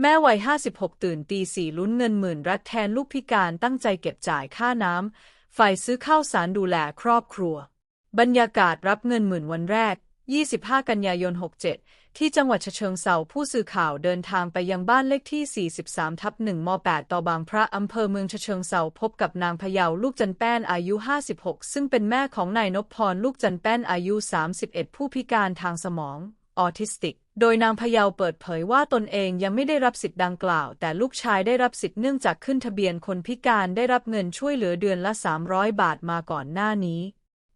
แม่วัย 56 ตื่นตีสี่ลุ้นเงินหมื่นรัฐแทนลูกพิการตั้งใจเก็บจ่ายค่าน้ำ ฝ่ายซื้อข้าวสารดูแลครอบครัว บรรยากาศรับเงินหมื่นวันแรก 25 กันยายน 67 ที่จังหวัดเชิงเซาผู้สื่อข่าวเดินทางไปยังบ้านเลขที่ 43 ทับ1ม8ต่อบางพระอำเภอเมืองเชิงเซาพบกับนางพยาลูกจันแป้นอายุ 56 ซึ่งเป็นแม่ของนายนพพรลูกจันแป้นอายุ 31 ผู้พิการทางสมอง ออทิสติก โดยนางพยาเปิดเผยว่าตนเองยังไม่ได้รับสิทธิ์ดังกล่าว แต่ลูกชายได้รับสิทธิ์เนื่องจากขึ้นทะเบียนคนพิการได้รับเงินช่วยเหลือเดือนละ 300 บาทมาก่อนหน้านี้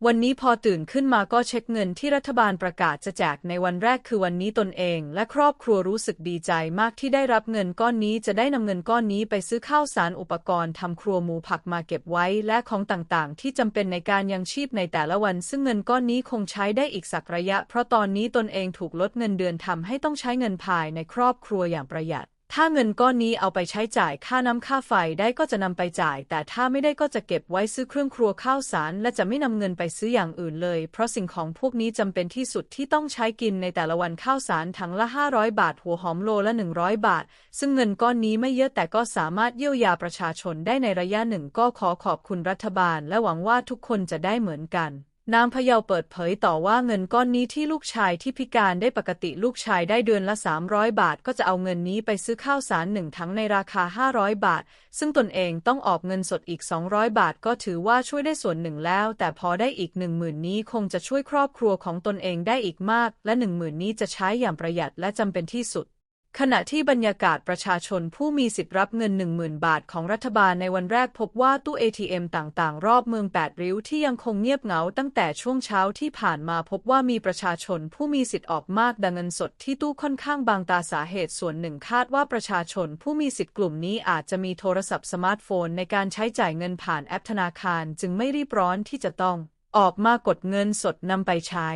วันนี้พอตื่นขึ้นมาก็เช็คเงินที่รัฐบาลประกาศจะแจกในวันแรกคือวันนี้ตนเอง และครอบครัวรู้สึกดีใจมากที่ได้รับเงินก้อนนี้จะได้นำเงินก้อนนี้ไปซื้อข้าวสารอุปกรณ์ทำครัวหมูผักมาเก็บไว้และของต่างๆ ที่จำเป็นในการยังชีพในแต่ละวัน ซึ่งเงินก้อนนี้คงใช้ได้อีกสักระยะ เพราะตอนนี้ตนเองถูกลดเงินเดือนทำให้ต้องใช้เงินภายในครอบครัวอย่างประหยัด ถ้าเงินก้อนนี้เอาไปใช้จ่ายค่าน้ำค่าไฟได้ก็จะนำไปจ่าย แต่ถ้าไม่ได้ก็จะเก็บไว้ซื้อเครื่องครัวข้าวสาร และจะไม่นำเงินไปซื้ออย่างอื่นเลย เพราะสิ่งของพวกนี้จำเป็นที่สุดที่ต้องใช้กินในแต่ละวันข้าวสารถังละ 500 บาท หัวหอมโลละ 100 บาท ซึ่งเงินก้อนนี้ไม่เยอะแต่ก็สามารถเยียวยาประชาชนได้ในระยะหนึ่งก็ขอขอบคุณรัฐบาล และหวังว่าทุกคนจะได้เหมือนกัน นางพเยาเปิดเผยต่อว่าเงินก้อนนี้ที่ลูกชายที่พิการได้ปกติลูกชายได้เดือนละ 300 บาท ก็จะเอาเงินนี้ไปซื้อข้าวสารหนึ่งถังในราคา 500 บาท ซึ่งตนเองต้องออกเงินสดอีก 200 บาท ก็ถือว่าช่วยได้ส่วนหนึ่งแล้ว แต่พอได้อีก 1 0,000 นี้คงจะช่วยครอบครัวของตนเองได้อีกมาก และ 1 0,000 นี้จะใช้อย่างประหยัดและจำเป็นที่สุด ขณะที่บรรยากาศประชาชนผู้มีสิทธิ์รับเงิน 10,000 บาทของรัฐบาลในวันแรกพบว่าตู้ ATM ต่างๆ รอบเมือง 8 ริ้วที่ยังคงเงียบเหงาตั้งแต่ช่วงเช้าที่ผ่านมาพบว่ามีประชาชนผู้มีสิทธิ์ออกมากดังเงินสดที่ตู้ค่อนข้างบางตาสาเหตุส่วนหนึ่งคาดว่าประชาชนผู้มีสิทธิ์กลุ่มนี้อาจจะมีโทรศัพท์สมาร์ทโฟนในการใช้จ่ายเงินผ่านแอปธนาคารจึงไม่รีบร้อนที่จะต้อง ออกมากดเงินสดนำไปใช้